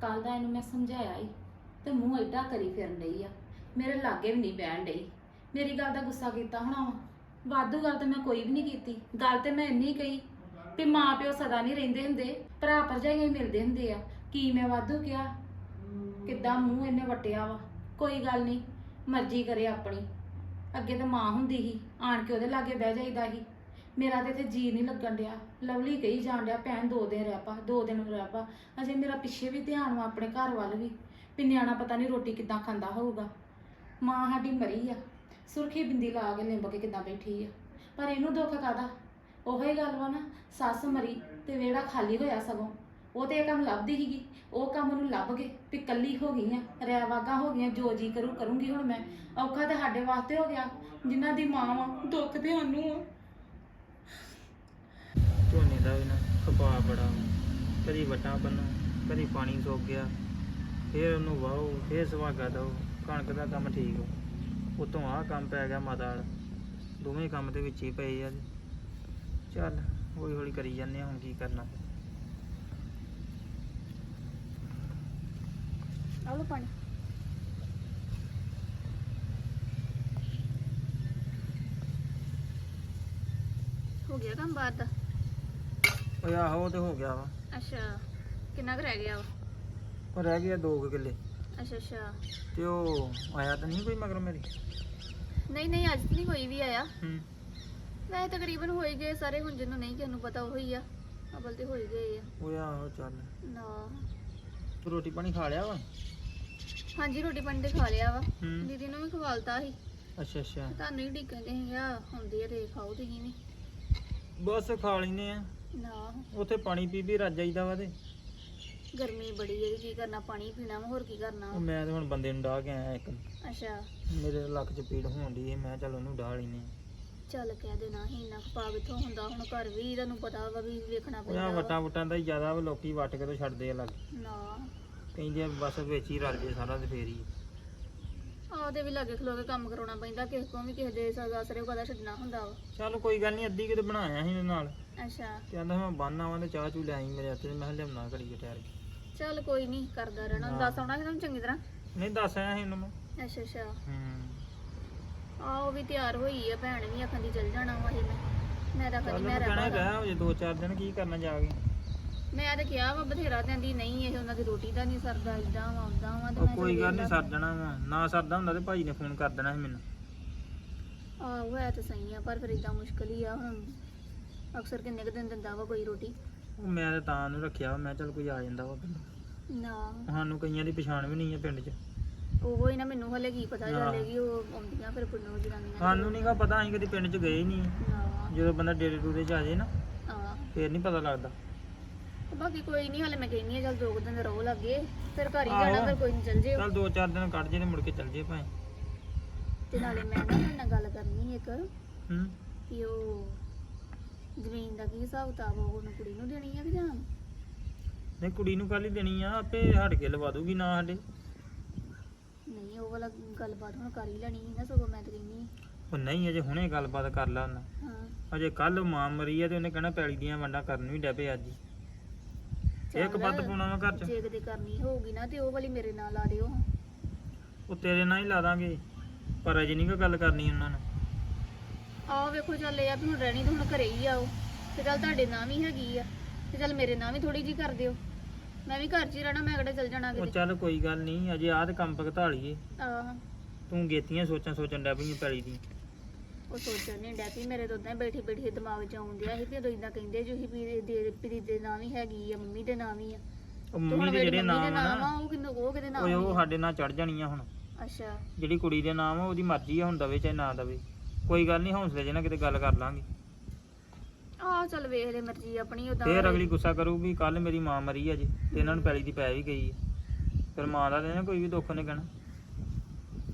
ਕੱਲ ਦਾ ਇਹਨੂੰ ਮੈਂ ਸਮਝਾਇਆ ਹੀ ਤੇ ਮੂੰਹ ਐਡਾ ਕਰੀ ਫਿਰਨ ਡਈ ਆ। ਮੇਰੇ ਲਾਗੇ ਵੀ ਨਹੀਂ ਬਹਿਣ ਡਈ। ਮੇਰੀ ਗੱਲ ਦਾ ਗੁੱਸਾ ਕੀਤਾ ਹੋਣਾ ਵਾ। ਵਾਧੂ ਗੱਲ ਤਾਂ ਮੈਂ ਕੋਈ ਵੀ ਨਹੀਂ ਕੀਤੀ। ਗੱਲ ਤੇ ਮੈਂ ਇੰਨੀ ਕਹੀ ਵੀ ਮਾਂ ਪਿਓ ਸਦਾ ਨਹੀਂ ਰਹਿੰਦੇ ਹੁੰਦੇ, ਭਰਾ ਭਰਜਾਈਆਂ ਹੀ ਮਿਲਦੇ ਹੁੰਦੇ ਆ। ਕੀ ਮੈਂ ਵਾਧੂ ਕਿਹਾ? ਕਿੱਦਾਂ ਮੂੰਹ ਇਹਨੇ ਵਟਿਆ ਵਾ? ਕੋਈ ਗੱਲ ਨਹੀਂ, ਮਰਜ਼ੀ ਕਰੇ ਆਪਣੀ। ਅੱਗੇ ਤਾਂ ਮਾਂ ਹੁੰਦੀ ਸੀ, ਆਣ ਕੇ ਉਹਦੇ ਲਾਗੇ ਬਹਿ ਜਾਈਦਾ ਸੀ। ਮੇਰਾ ਤੇ ਇੱਥੇ ਜੀ ਨਹੀਂ ਲੱਗਣ ਡਿਆ। ਲਵਲੀ ਕਹੀ ਜਾਣ ਡਿਆ, ਭੈਣ ਦੋ ਦਿਨ ਰਹਿ ਪਾ, ਦੋ ਦਿਨ ਰਹਿ ਪਾ। ਅਜੇ ਮੇਰਾ ਪਿੱਛੇ ਵੀ ਧਿਆਨ ਵਾ ਆਪਣੇ ਘਰ ਵੱਲ ਵੀ। ਵੀ ਨਿਆਣਾ ਪਤਾ ਨਹੀਂ ਰੋਟੀ ਕਿੱਦਾਂ ਖਾਂਦਾ ਹੋਊਗਾ। ਮਾਂ ਸਾਡੀ ਮਰੀ ਆ। ਸੁਰਖੀ ਬਿੰਦੀ ਲਾ ਕੇ ਲਿੰਬ ਕੇ ਕਿੱਦਾਂ ਬੈਠੀ ਆ। ਪਰ ਇਹਨੂੰ ਦੁੱਖ ਕਾਦਾ ਉਹੀ ਗੱਲ ਵਾ ਨਾ, ਸੱਸ ਮਰੀ ਤੇ ਵਿਹੜਾ ਖਾਲੀ ਹੋਇਆ ਸਗੋਂ। ਉਹ ਤੇ ਇਹ ਕੰਮ ਲੱਭਦੀ ਸੀਗੀ। ਉਹ ਕੰਮ ਨੂੰ ਲੱਭ ਗਏ ਵੀ ਕੱਲੀ ਹੋ ਗਈ ਆ ਰਿਆ ਵਾਗਾ ਹੋ ਗਈਆਂ, ਜੋ ਜੀ ਕਰੂ ਕਰੂੰਗੀ ਹੁਣ ਮੈਂ। ਔਖਾ ਤੇ ਸਾਡੇ ਵਾਸਤੇ ਹੋ ਗਿਆ। ਜਿਨ੍ਹਾਂ ਦੀ ਮਾਂ ਵਾ, ਦੁੱਖ ਤੇ ਸਾਨੂੰ ਆ। ਝੋਨੇ ਦਾ ਵੀ ਨਾ ਖਪਾ ਬੜਾ। ਕਦੀ ਵਟਾਂ ਬੰਨੋ, ਕਦੀ ਪਾਣੀ ਸੁੱਕ ਗਿਆ ਫਿਰ ਉਹਨੂੰ ਵਾਹੋ ਫਿਰ ਸੁਹਾਗਾ ਦੋ ਕਣਕ ਦਾ ਕੰਮ ਠੀਕ ਹੋ। ਉਤੋਂ ਆਹ ਕੰਮ ਪੈ ਗਿਆ ਮਾਤਾ ਵਾਲਾ। ਦੋਵੇਂ ਕੰਮ ਦੇ ਵਿੱਚ ਹੀ ਪਏ ਆ ਚੱਲ, ਹੌਲੀ ਹੌਲੀ ਕਰੀ ਜਾਂਦੇ ਆ, ਹੁਣ ਕੀ ਕਰਨਾ। ਆਹ ਪਾਣੀ। ਹੋ ਗਿਆ ਕੰਮ ਬਾਹਰ ਦਾ। ਓਏ ਆਹੋ ਉਹ ਤੇ ਹੋ ਗਿਆ ਵਾ। ਅੱਛਾ ਕਿੰਨਾ ਕੁ ਰਹਿ ਗਿਆ ਵਾ? ਉਹ ਰਹਿ ਗਿਆ 2 ਕਿੱਲੇ। ਅੱਛਾ ਅੱਛਾ। ਤੇ ਉਹ ਆਇਆ ਤਾਂ ਨਹੀਂ ਕੋਈ ਮਗਰ ਮੇਰੀ? ਨਹੀਂ ਨਹੀਂ ਅੱਜ ਤਾਂ ਨਹੀਂ ਕੋਈ ਵੀ ਆਇਆ। ਹੂੰ। ਵੈਸੇ ਤਕਰੀਬਨ ਹੋ ਹੀ ਗਏ ਸਾਰੇ ਹੁਣ ਜਿਹਨੂੰ ਨਹੀਂ ਕਿਸੇ ਨੂੰ ਪਤਾ ਉਹ ਹੀ ਆ। ਅਬਲ ਤੇ ਹੋ ਹੀ ਗਏ ਆ। ਓਏ ਆਹੋ ਚੱਲ। ਨਾ। ਤੂੰ ਰੋਟੀ ਪਾਣੀ ਖਾ ਲਿਆ ਵਾ? ਹਾਂਜੀ ਰੋਟੀ ਪਾਣੀ ਤੇ ਖਾ ਲਿਆ ਵਾ। ਹੂੰ। ਦੀਦੀ ਨੂੰ ਵੀ ਖਵਾਲਤਾ ਸੀ। ਅੱਛਾ ਅੱਛਾ। ਤੁਹਾਨੂੰ ਹੀ ਢਿੱਕਣ ਦੇ ਸੀਗਾ ਹੁੰਦੀ ਆ ਤੇ ਖਾਓ ਤੁਸੀਂ ਵੀ। ਬਸ ਖਾ ਲੈਨੇ ਆ। ਨਾ। ਉੱਥੇ ਪਾਣੀ ਪੀ ਪੀ ਰੱਜ ਜਾਈਦਾ ਵਾ ਤੇ। ਗਰਮੀ ਬੜੀ ਹੈ ਕੀ ਕਰਨਾ ਪਾਣੀ ਪੀਣਾ ਵਾ ਹੋਰ ਕੀ ਕਰਨਾ? ਉਹ ਵਾ? ਮੈਂ ਤੇ ਹੁਣ ਬੰਦੇ ਨੂੰ ਡਾਹ ਕੇ ਆਇਆ ਇੱਕ। ਅੱਛਾ। ਮੇਰੇ ਲੱਕ 'ਚ ਪੀੜ ਹੋਣ ਦੀ ਮੈਂ ਚੱਲ ਉਹਨੂੰ ਡਾਹ ਲੈਨੇ ਚੱਲ ਕਹਿ ਦੇਣਾ ਹੀ ਕੁ ਪਾ ਕਿੱਥੋਂ ਹੁੰਦਾ ਹੁਣ ਘਰ ਵੀ ਤੁਹਾਨੂੰ ਪਤਾ ਵਾ ਵੀ ਵੇਖਣਾ ਉਹ ਪੈਂਦਾ ਵਾ। ਵਟਾਂ ਵਟਾਂ ਦਾ ਹੀ ਜ਼ਿਆਦਾ ਵਾ ਲੋਕੀ ਵੱਟ ਕੇ ਤੇ ਛੱਡਦੇ ਆ ਲੱਗ ਨਾ। ਕਹਿੰਦੇ ਆ ਬਸ ਵਿੱਚ ਹੀ ਰਲ ਜੇ ਸਾਰਾ ਤੇ ਫੇਰ ਹੀ। ਆਦੇ ਵੀ ਲਾਗੇ ਖਲੋ ਕੇ ਕੰਮ ਕਰਾਉਣਾ ਪੈਂਦਾ ਕਿਸੇ ਕੋਲ ਵੀ ਕਿਸੇ ਦੇ ਸਗਾ ਸਰੇ ਕਦਾ ਛੱਡਣਾ ਹੁੰਦਾ ਵਾ। ਚੱਲ ਕੋਈ ਗੱਲ ਨਹੀਂ ਅੱਧੀ ਕਿਤੇ ਬਣਾਇਆ ਸੀ ਇਹਦੇ ਨਾਲ। ਅੱਛਾ। ਆਂਦਾ ਮੈਂ ਬੰਨ ਆਵਾਂ ਤੇ ਚਾਹ ਚੂ ਲੈ ਆਈ ਮੇਰੇ ਹੱਥ ਤੇ ਮੈਂ ਕਿਹਾ ਲਿਆਉਣਾ ਘੜੀ ਕੇ ਠਹਿਰ ਕੇ। ਚੱਲ ਕੋਈ ਨਹੀਂ ਕਰਦਾ ਰਹਿਣਾ। ਦੱਸ ਆਉਣਾ ਸੀ ਤੁਹਾਨੂੰ ਚੰਗੀ ਤਰ੍ਹਾਂ? ਨਹੀਂ ਦੱਸ ਆਇਆ ਸੀ ਇਹਨੂੰ ਮੈਂ। ਅੱਛਾ ਅੱਛਾ। ਹੂੰ। ਆ ਉਹ ਵੀ ਤਿਆਰ ਹੋਈ ਆ ਭੈਣ ਵੀ ਆਖਣ ਦੀ ਚੱਲ ਜਾਣਾ ਵਾ ਇਹ ਮੈਂ। ਮੈਂ ਤਾਂ ਚੱਲ ਕਹਿੰਦੀ ਮੈਂ ਮੈਂ ਕਹਿਣਾ ਰਹਿ ਗਿਆ ਜੇ ਦੋ ਚਾਰ ਦਿਨ ਕੀ ਕਰਨਾ ਜਾ ਕੇ। ਮੈਂ ਤਾਂ ਕਿਹਾ ਵਾ ਬਥੇਰਾ ਕਹਿੰਦੀ ਨਹੀਂ ਇਹ ਉਹਨਾਂ ਦੀ ਰੋਟੀ ਦਾ ਨਹੀਂ ਸਰਦਾ ਇਦਾਂ ਵਾ ਉਦਾਂ ਵਾ ਤੇ ਉਹ ਮੈਂ ਕੋਈ ਗੱਲ ਨਹੀਂ ਸਰ ਜਾਣਾ ਵਾ। ਨਾ ਸਰਦਾ ਹੁੰਦਾ ਤੇ ਭਾਜੀ ਨੇ ਫੋਨ ਕਰ ਦੇਣਾ ਸੀ ਮੈਨੂੰ। ਆਹੋ ਹੈ ਤਾਂ ਸਹੀ ਆ ਪਰ ਫਿਰ ਇਦਾਂ ਮੁਸ਼ਕਲ ਹੀ ਆ ਹੁਣ। ਅਕਸਰ ਕਿੰਨੇ ਕੁ ਦਿਨ ਦਿੰਦਾ ਵਾ ਕੋਈ ਰੋਟੀ? ਉਹ ਮੈਂ ਤਾਂ ਤਾਂ ਨੂੰ ਰੱਖਿਆ ਵਾ ਮੈਂ ਚੱਲ ਕੋਈ ਆ ਜਾਂਦਾ ਵਾ ਪਿੰਡ। ਨਾ। ਸਾਨੂੰ ਕਈਆਂ ਦੀ ਪਛਾਣ ਵੀ ਨਹੀਂ ਹੈ ਪਿੰਡ 'ਚ। ਉਹ ਹੀ ਨਾ ਮੈਨੂੰ ਹਲੇ ਕੀ ਪਤਾ ਹਾਂ। ਚੱਲੇਗੀ ਉਹ ਆਉਂਦੀਆਂ ਫਿਰ ਪਿੰਡੋਂ ਜਨਾਨੀਆਂ ਸਾਨੂੰ ਨਹੀਂਗਾ ਪਤਾ ਅਸੀਂ ਕਦੀ ਪਿੰਡ 'ਚ ਗਏ ਹੀ ਨਹੀਂ। ਨਾ। ਜਦੋਂ ਬੰਦਾ ਡੇਰੇ ਡੂਰੇ 'ਚ ਆ ਜਾਏ ਨਾ ਹਾਂ। ਫੇਰ ਨਹੀਂ ਪਤਾ ਲੱਗਦਾ। ਬਾਕੀ ਕੋਈ ਨਹੀਂ ਹਲੇ ਮੈਂ ਕਹਿੰਨੀ ਆ ਚੱਲ ਦੋ ਕੁ ਦਿਨ ਰਹੋ ਲੱਗੇ ਫਿਰ ਘਰ ਹੀ ਆਹੋ। ਜਾਣਾ ਫਿਰ ਕੋਈ ਨਹੀਂ ਚੱਲ ਜਿਓ। ਚੱਲ ਦੋ ਚਾਰ ਦਿਨ ਕੱਢ ਜੇ ਤੇ ਮੁੜ ਕੇ ਚੱਲ ਜੇ ਭਾਵੇਂ। ਤੇ ਨਾਲੇ ਮੈਂ ਨਾ ਤੁਹਾਡੇ ਨਾਲ ਗੱਲ ਕਰਨੀ ਇੱਕ ਹੂੰ। ਕਿ ਉਹ ਜ਼ਮੀਨ ਦਾ ਕੀ ਹਿਸਾਬ ਕਿਤਾਬ ਉਹ ਉਹਨੂੰ ਕੁੜੀ ਨੂੰ ਦੇਣੀ ਆ ਕਿ ਜਾਂ? ਨਹੀਂ ਕੁੜੀ ਨੂੰ ਕੱਲ ਹੀ ਦੇਣੀ ਆ ਆਪੇ ਹਟ ਕੇ ਲਵਾ ਦੂਗੀ ਨਾ ਸਾਡੇ। ਨਹੀਂ ਉਹ ਵਾਲਾ ਗੱਲਬਾਤ ਹੁਣ ਕਰ ਹੀ ਲੈਣੀ ਸੀ ਨਾ ਸਗੋਂ ਮੈਂ ਤੇ ਕਹਿੰਨੀ ਉਹ ਨਹੀਂ ਅਜੇ ਹੁਣੇ ਗੱਲਬਾਤ ਕਰ ਲਾ ਉਹਨਾਂ। ਹਾਂ। ਅਜੇ ਕੱਲ ਮਾਂ ਮਰੀ ਆ ਤੇ ਉਹਨੇ ਕਹਿਣਾ ਪੈਲੀ ਦੀਆਂ ਵੰਡਾਂ ਕਰਨ ਵੀ ਡੱਪੇ ਅੱਜ ਹੀ। ਇੱਕ ਚੱਲ, ਪੱਤ ਪਾਉਣਾ ਵਾ ਘਰ 'ਚ। ਜੇ ਕਿਤੇ ਕਰਨੀ ਹੋਊਗੀ ਨਾ ਤੇ ਉਹ ਵਾਲੀ ਮੇਰੇ ਨਾਲ ਲਾ ਦਿਓ। ਉਹ ਤੇਰੇ ਨਾਲ ਹੀ ਲਾ ਦਾਂਗੇ ਪਰ ਅਜੇ ਨਹੀਂ ਕੋਈ ਗੱਲ ਕਰਨੀ ਉਹਨਾਂ ਨੇ। ਆਹ ਵੇਖੋ ਚੱਲ ਇਹ ਆ ਵੀ ਹੁਣ ਰਹਿਣੀ ਤਾਂ ਹੁਣ ਘਰੇ ਹੀ ਆਓ ਤੇ ਚੱਲ ਤੁਹਾਡੇ ਨਾਂ ਵੀ ਹੈਗੀ ਆ ਤੇ ਚੱਲ ਮੇਰੇ ਨਾਂ ਵੀ ਥੋੜੀ ਜੀ ਕਰ ਦਿਓ। ਮੈਂ ਵੀ ਘਰ 'ਚ ਹੀ ਰਹਿਣਾ ਮੈਂ ਕਿਹੜਾ ਚੱਲ ਜਾਣਾ ਉਹ ਕਿਤੇ। ਚੱਲ ਕੋਈ ਗੱਲ ਨਹੀਂ ਅਜੇ ਆਹ ਤੇ ਕੰਮ ਭਗਤਾ ਲਈਏ। ਆਹ। ਤੂੰ ਗੇਤੀਆਂ ਸੋਚਾਂ ਸੋਚਣ ਡੈ ਪਈਆਂ ਪੈਲੀ ਦੀ। ਉਹ ਸੋਚਣ ਨਹੀਂ ਡੈਪੀ ਮੇਰੇ ਤੋਂ ਉਦਾਂ ਬੈਠੀ ਬੈਠੀ ਦਿਮਾਗ 'ਚ ਆਉਂਦਿਆ ਸੀ ਵੀ ਉਦੋਂ ਇਦਾਂ ਕਹਿੰਦੇ ਜੋ ਹੀ ਵੀ ਦੇ ਪ੍ਰੀਤ ਦੇ ਨਾਂ ਵੀ ਹੈਗੀ ਆ ਮੰਮੀ ਦੇ ਨਾਂ ਵੀ ਆ। ਉਹ ਤੇ ਮੰਮੀ ਦੇ ਮੇਰੀ ਜਿਹੜੇ ਮੰਮੀ ਦੇ ਨਾਮ ਆ ਆ ਨਾ ਉਹ ਕਿੰਨੇ ਉਹ ਕਿਹਦੇ ਨਾਮ ਓਏ ਉਹ ਆ ਸਾਡੇ ਨਾਲ ਚੜ ਜਾਣੀਆਂ ਹੁਣ। ਅੱਛਾ। ਜਿਹੜੀ ਕੁੜੀ ਦੇ ਨਾਮ ਆ ਉਹਦੀ ਮਰਜ਼ੀ ਆ ਹੁਣ ਦਵੇ ਚਾਹੇ ਨਾ ਦਵੇ। ਕੋਈ ਗੱਲ ਨਹੀਂ ਹੌਸਲੇ ਜੇ ਨਾਲ ਕਿਤੇ ਗੱਲ ਕਰ ਲਾਂਗੇ। ਆਹ ਚੱਲ ਵੇਖ ਲੈ ਮਰਜ਼ੀ ਆਪਣੀ ਉਦਾਂ ਫੇਰ ਅਗਲੀ ਗੁੱਸਾ ਕਰੂ ਵੀ ਕੱਲ ਮੇਰੀ ਮਾਂ ਮਰੀ ਆ ਜੀ ਤੇ ਇਹਨਾਂ ਨੂੰ ਪੈਲੀ ਦੀ ਪੈ ਵੀ ਗਈ ਹੈ ਫਿਰ ਮਾਂ ਦਾ ਤੇ ਨਾ ਕੋਈ ਵੀ ਦੁੱਖ ਨਹੀਂ ਕਹਿਣਾ।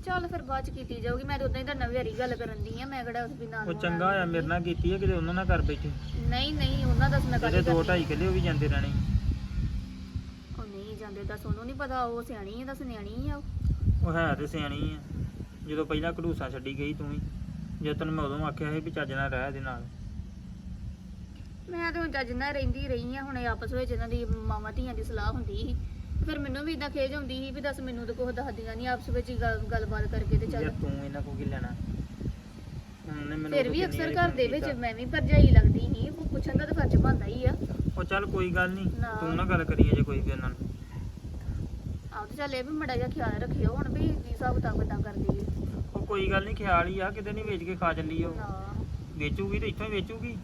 ਚੱਲ ਫਿਰ ਬਾਅਦ ਚ ਕੀਤੀ ਜਾਊਗੀ ਮੈਂ ਤਾਂ ਉਦਾਂ ਹੀ ਤਾਂ ਨਵੀਂ ਗੱਲ ਕਰਨ ਦੀ ਆ ਮੈਂ ਕਿਹੜਾ ਉਸ ਵੀ ਨਾਲ ਉਹ ਚੰਗਾ ਆ ਮੇਰੇ ਨਾਲ ਕੀਤੀ ਹੈ ਕਿਤੇ ਉਹਨਾਂ ਨਾਲ ਕਰ ਬੈਠੀ। ਨਹੀਂ ਨਹੀਂ ਉਹਨਾਂ ਦਾ ਸੁਣਾ ਜਿਹੜੇ ਦੋ ਢਾਈ ਕਿੱਲੇ ਉਹ ਵੀ ਜਾਂਦੇ ਰਹਿਣੇ। ਉਹ ਨਹੀਂ ਜਾਂਦੇ ਦੱਸ ਉਹਨੂੰ ਨਹੀਂ ਪਤਾ ਉਹ ਸਿਆਣੀ ਹੈ ਦੱਸ ਨਿਆਣੀ ਆ ਉਹ। ਉਹ ਹੈ ਤੇ ਸਿਆਣੀ ਆ। ਜਦੋਂ ਪਹਿਲਾਂ ਘੜੂਸਾ ਛੱਡੀ ਗਈ ਤੂੰ ਹੀ ਜਦੋਂ ਤੈਨੂੰ ਮੈਂ ਉਦੋਂ ਆਖਿਆ ਸੀ ਵੀ ਚੱਜ ਨਾਲ ਰਹਿ ਇਹਦੇ ਨਾਲ। ਮੈਂ ਤਾਂ ਹੁਣ ਚੱਜ ਨਾਲ ਰਹਿੰਦੀ ਰਹੀ ਆ ਹੁਣ ਇਹ ਆਪਸ ਵਿੱਚ ਇਹਨਾਂ ਦੀ ਮਾਵਾਂ ਧੀਆਂ ਦੀ ਸਲਾਹ ਹੁੰਦੀ ਸੀ। ਫਿਰ ਮੈਨੂੰ ਵੀ ਇਦਾਂ ਖੇਜ ਆਉਂਦੀ ਸੀ ਵੀ ਦੱਸ ਮੈਨੂੰ ਤਾਂ ਕੁਛ ਦੱਸਦੀਆਂ ਨਹੀਂ ਆਪਸ ਵਿੱਚ ਹੀ ਗੱਲ- ਗੱਲਬਾਤ ਕਰਕੇ ਤੇ ਚੱਲ। ਯਾਰ ਤੂੰ ਇਹਨਾਂ ਕੋਲ ਕੀ ਲੈਣਾ? ਉਹਨੇ ਮੈਨੂੰ ਫਿਰ ਵੀ ਅਕਸਰ ਘਰ ਦੇ ਵਿੱਚ। ਮੈਂ ਵੀ ਭਰਜਾਈ ਲੱਗਦੀ ਸੀ ਉਹ ਪੁੱਛਣ ਦਾ ਤਾਂ ਫਰਜ਼ ਬਣਦਾ ਹੀ ਆ। ਉਹ ਚੱਲ ਕੋਈ ਗੱਲ ਨਹੀਂ ਨਾ। ਤੂੰ ਨਾ ਗੱਲ ਕਰੀ ਅਜੇ ਕੋਈ ਵੀ ਉਹਨਾਂ ਨਾਲ ਆਹ ਤੇ ਚੱਲ ਇਹ ਵੀ ਮੜਾ ਜਿਹਾ ਖਿਆਲ ਰੱਖਿਓ ਹੁਣ ਵੀ ਕੀ ਹਿਸਾਬ ਕਿਤਾਬ ਕਿਦਾਂ ਕਰਦੀ ਹੈ ਉਹ ਕੋਈ ਗੱਲ ਨਹੀਂ ਖਿਆਲ ਹੀ ਆ ਕਿਤੇ ਨਹੀਂ ਵੇਚ ਕੇ ਖਾ ਚੱਲੀ ਉਹ। ਨਾ। ਵੇਚੂਗੀ ਤੇ ਇੱਥੋਂ ਹੀ ਵੇਚੂਗੀ।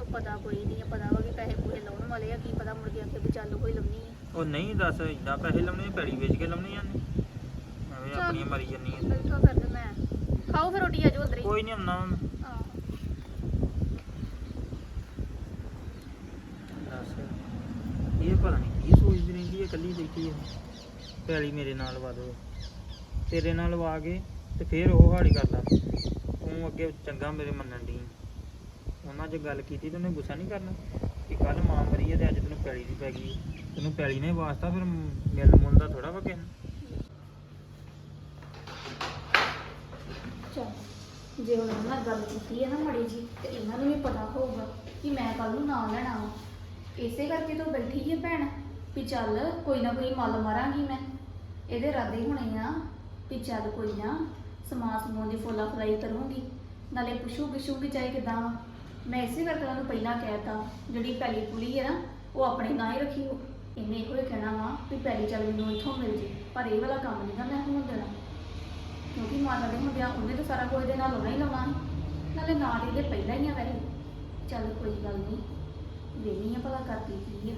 ਉਹ ਪਤਾ ਕੋਈ ਨਹੀਂ ਪਤਾ ਵਾ ਕਿ ਪੈਸੇ ਪੂਰੇ ਲਾਉਣ ਵਾਲੇ ਆ ਕੀ ਪਤਾ ਮੁੜ ਕੇ ਆਖੇ ਵੀ ਚੱਲ ਕੋਈ ਆ। ਉਹ ਨਹੀਂ ਦੱਸ ਇਦਾਂ ਪੈਸੇ ਲਾਉਣੇ ਪੈੜੀ ਵੇਚ ਕੇ ਲਾਉਣੇ ਆ ਨੇ ਐਵੇਂ ਚੱਲ। ਆਪਣੀਆਂ ਮਰੀ ਜੰਨੀਆਂ ਬੈਠੋ ਫਿਰ ਤੇ ਮੈਂ। ਖਾਓ ਫਿਰ ਰੋਟੀ ਆਜੋ ਅੰਦਰ ਹੀ। ਕੋਈ ਨਹੀਂ ਮੈਂ। ਆਹ, ਦੱਸ। ਇਹ ਪਤਾ ਨਹੀਂ ਕੀ ਸੋਚਦੀ ਰਹਿੰਦੀ ਹੈ ਇਕੱਲੀ ਬੈਠੀ ਹੈ ਪੈਲੀ ਮੇਰੇ ਨਾਲ ਵਾ ਦੋ। ਤੇਰੇ ਨਾਲ ਵਾ ਕੇ ਤੇ ਫੇਰ ਉਹ ਹਾੜੀ ਕਰਦਾ। ਤੂੰ ਅੱਗੇ ਚੰਗਾ ਮੇਰੇ ਮੰਨਣ ਦੀ ਉਹਨਾਂ 'ਚ ਗੱਲ ਕੀਤੀ ਤੇ ਉਹਨੇ ਗੁੱਸਾ ਨਹੀਂ ਕਰਨਾ। ਕਿ ਕੱਲ ਮਾਂ ਮਰੀ ਹੈ ਤੇ ਅੱਜ ਤੈਨੂੰ ਪੈਲੀ ਦੀ ਪੈ ਗਈ ਤੈਨੂੰ ਪੈਲੀ ਨੇ ਵਾਸਤਾ ਫਿਰ ਮਿਲ ਮੁਲ ਦਾ ਥੋੜਾ ਵਾ ਕਿਸੇ ਨੂੰ। ਚੱਲ, ਜੇ ਉਹਨਾਂ ਨਾਲ ਗੱਲ ਕੀਤੀ ਹੈ ਨਾ ਮੜੀ ਜੀ ਤੇ ਇਹਨਾਂ ਨੂੰ ਵੀ ਪਤਾ ਹੋਊਗਾ ਕਿ ਮੈਂ ਕੱਲ ਨੂੰ ਨਾਂ ਲੈਣਾ ਵਾ। ਇਸੇ ਕਰਕੇ ਤਾਂ ਬੈਠੀ ਹੈ ਭੈਣ, ਵੀ ਚੱਲ ਕੋਈ ਨਾ ਕੋਈ ਮੱਲ ਮਾਰਾਂਗੀ ਮੈਂ। ਇਹਦੇ ਇਰਾਦੇ ਹੋਣੇ ਆ ਵੀ ਚੱਲ ਕੋਈ ਨਾ ਸਮਾਨ ਸਮੂਨ ਦੀ ਫੋਲਾ ਫਲਾਈ ਕਰੂੰਗੀ, ਨਾਲੇ ਪੁੱਛੂ ਪੁੱਛੂਗੀ ਚਾਹੇ ਕਿਦਾਂ ਵਾ। ਮੈਂ ਇਸੇ ਕਰਕੇ ਉਹਨੂੰ ਪਹਿਲਾਂ ਕਹਿਤਾ ਜਿਹੜੀ ਪੈਲੀ ਪੁਲੀ ਹੈ ਨਾ, ਉਹ ਆਪਣੇ ਨਾਂ ਹੀ ਰੱਖੀ ਹੋ ਇਹਨੇ ਇਹੋ ਹੀ ਕਹਿਣਾ ਵਾ ਵੀ ਪਹਿਲੀ ਚੱਲ ਮੈਨੂੰ ਇੱਥੋਂ ਮਿਲ ਜੇ, ਪਰ ਇਹ ਵਾਲਾ ਕੰਮ ਨਹੀਂ ਗਾ ਮੈਂ ਹੁਣ ਦੇਣਾ। ਕਿਉਂਕਿ ਮਾਤਾ ਦੇ ਹੁੰਦਿਆਂ ਉਹਨੇ ਤਾਂ ਸਾਰਾ ਕੁਝ ਦੇ ਨਾਲ ਲਾਉਣਾ ਹੀ ਲਾਉਣਾ ਸੀ ਨਾਲੇ ਨਾਲ ਇਹਦੇ ਪਹਿਲਾਂ ਹੀ ਆ ਵੈਸੇ। ਚੱਲ ਕੋਈ ਗੱਲ ਨਹੀਂ ਵੇਨੀ ਆ ਭਲਾ ਕਰਦੀ ਕੀ ਆ।